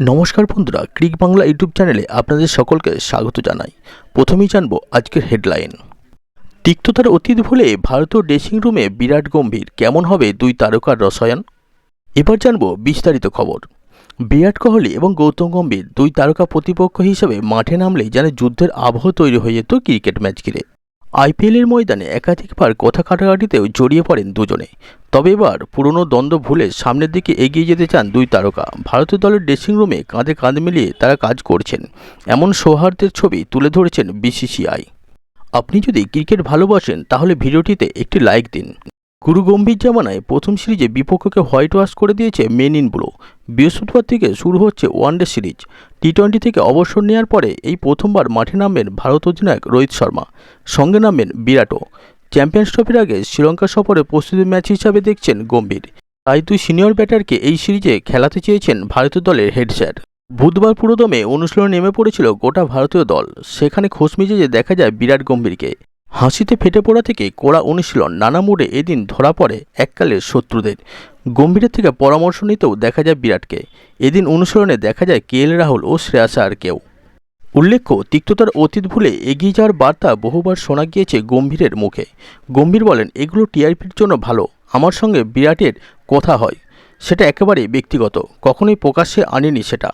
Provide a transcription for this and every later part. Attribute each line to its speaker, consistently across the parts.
Speaker 1: নমস্কার বন্ধুরা, ক্রিক বাংলা ইউটিউব চ্যানেলে আপনাদের সকলকে স্বাগত জানাই। প্রথমেই জানব আজকের হেডলাইন। তিক্ততার অতীত ভুলে ভারতীয় ড্রেসিং রুমে বিরাট গম্ভীর, কেমন হবে দুই তারকার রসায়ন? এবার জানব বিস্তারিত খবর। বিরাট কোহলি এবং গৌতম গম্ভীর দুই তারকা প্রতিপক্ষ হিসেবে মাঠে নামলেই যেন যুদ্ধের আবহ তৈরি হয়ে যেত ক্রিকেট ম্যাচ ঘিরে। আইপিএলের ময়দানে একাধিকবার কথা কাটাকাটিতেও জড়িয়ে পড়েন দুজনে। তবে এবার পুরনো দ্বন্দ্ব ভুলে সামনের দিকে এগিয়ে যেতে চান দুই তারকা। ভারতীয় দলের ড্রেসিং রুমে কাঁধে কাঁধ মিলিয়ে তারা কাজ করছেন। এমন সৌহার্দ্যের ছবি তুলে ধরেছেন বিসিসিআই আপনি যদি ক্রিকেট ভালোবাসেন, তাহলে ভিডিওটিতে একটি লাইক দিন। গুরু গম্ভীর জামানায় প্রথম সিরিজে বিপক্ষকে হোয়াইট ওয়াশ করে দিয়েছে মেন ইন ব্লু বৃহস্পতিবার থেকে শুরু হচ্ছে ওয়ানডে সিরিজ। টি টোয়েন্টি থেকে অবসর নেওয়ার পরে এই প্রথমবার মাঠে নামবেন ভারত অধিনায়ক রোহিত শর্মা। সঙ্গে নামবেন বিরাটও। চ্যাম্পিয়ন্স ট্রফির আগে শ্রীলঙ্কা সফরে প্রস্তুতি ম্যাচ হিসাবে দেখছেন গম্ভীর। তাই দুই সিনিয়র ব্যাটারকে এই সিরিজে খেলাতে চেয়েছেন ভারতীয় দলের হেড স্যার। বুধবার পুরোদমে অনুশীলনে নেমে পড়েছিল গোটা ভারতীয় দল। সেখানে খোঁজ মিজেজে দেখা যায় বিরাট গম্ভীরকে। হাসিতে ফেটে পড়া থেকে কোড়া অনুশীলন, নানা মোড়ে এদিন ধরা পড়ে এককালের শত্রুদের। গম্ভীরের থেকে পরামর্শ নিতেও দেখা যায় বিরাটকে। এদিন অনুশীলনে দেখা যায় কে এল রাহুল ও শ্রেয়াস আর কেউ। উল্লেখ্য, তিক্ততার অতীত ভুলে এগিয়ে যাওয়ার বার্তা বহুবার শোনা গিয়েছে গম্ভীরের মুখে। গম্ভীর বলেন, এগুলো টিআরপির জন্য ভালো। আমার সঙ্গে বিরাটের কথা হয়। সেটা একেবারে ব্যক্তিগত। কখনোই প্রকাশ্যে আনেনি সেটা।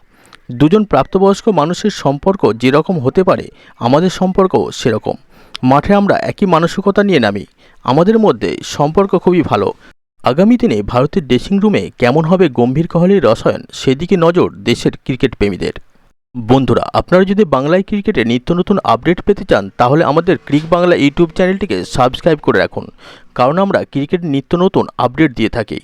Speaker 1: দুজন প্রাপ্তবয়স্ক মানুষের সম্পর্ক যেরকম হতে পারে, আমাদের সম্পর্কও সেরকম। মাঠে আমরা একই মানসিকতা নিয়ে নামি। আমাদের মধ্যে সম্পর্ক খুবই ভালো। আগামী দিনে ভারতের ড্রেসিং রুমে কেমন হবে গম্ভীর কোহলির রসায়ন, সেদিকে নজর দেশের ক্রিকেট প্রেমীদের বন্ধুরা, আপনারা যদি বাংলায় ক্রিকেটে নিত্য নতুন আপডেট পেতে চান, তাহলে আমাদের ক্রিক বাংলা ইউটিউব চ্যানেলটিকে সাবস্ক্রাইব করে রাখুন, কারণ আমরা ক্রিকেট নিত্য নতুন আপডেট দিয়ে থাকি।